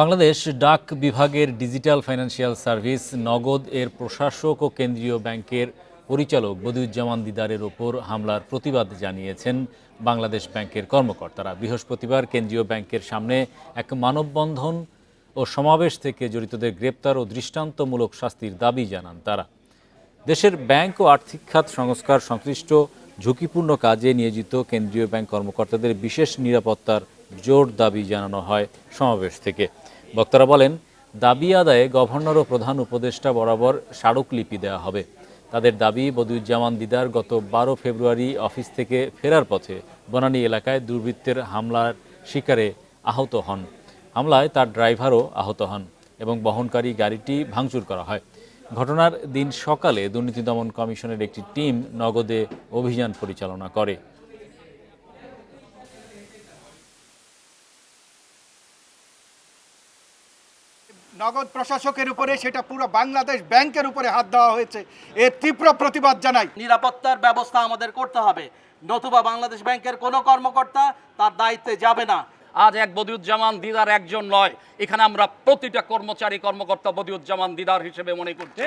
বাংলাদেশ ডাক বিভাগের digital financial service, নগদ এর প্রশাসক ও কেন্দ্রীয় ব্যাংকের পরিচালক বদিউজ্জামান দিদারের ওপর হামলার প্রতিবাদ জানিয়েছেন বাংলাদেশ ব্যাংকের কর্মকর্তারা। বৃহস্পতিবার কেন্দ্রীয় ব্যাংকের সামনে এক মানববন্ধন ও সমাবেশ থেকে জড়িতদের গ্রেপ্তার ও দৃষ্টান্তমূলক শাস্তির দাবি জানান তারা। দেশের ব্যাংক ও আর্থিক খাত সংস্কার, সংশ্লিষ্ট ঝুঁকিপূর্ণ কাজে নিয়োজিত কেন্দ্রীয় ব্যাংক কর্মকর্তাদের বিশেষ নিরাপত্তার জোর দাবি জানানো হয় সমাবেশ থেকে। বক্তারা বলেন, দাবি আদায়ে গভর্নর ও প্রধান উপদেষ্টা বরাবর স্মারকলিপি দেওয়া হবে। তাদের দাবি, বদিউজ্জামান দিদার গত বারো ফেব্রুয়ারি অফিস থেকে ফেরার পথে বনানী এলাকায় দুর্বৃত্তের হামলার শিকারে আহত হন। হামলায় তার ড্রাইভারও আহত হন এবং বহনকারী গাড়িটি ভাঙচুর করা হয়। ঘটনার দিন সকালে দুর্নীতি দমন কমিশনের একটি টিম নগদে অভিযান পরিচালনা করে। নগদ প্রশাসকের উপরে সেটা পুরো বাংলাদেশ ব্যাংকের উপরে হাত দেওয়া হয়েছে। এর তীব্র প্রতিবাদ জানাই। নিরাপত্তার ব্যবস্থা আমাদের করতে হবে। নতুবা বাংলাদেশ ব্যাংকের কোনো কর্মকর্তা তার দায়িত্বে যাবে না। আজ এক বদিউজ্জামান দিদার একজন নয় এখানে আমরা প্রতিটা কর্মচারী কর্মকর্তা বদিউজ্জামান দিদার হিসেবে মনে করছি।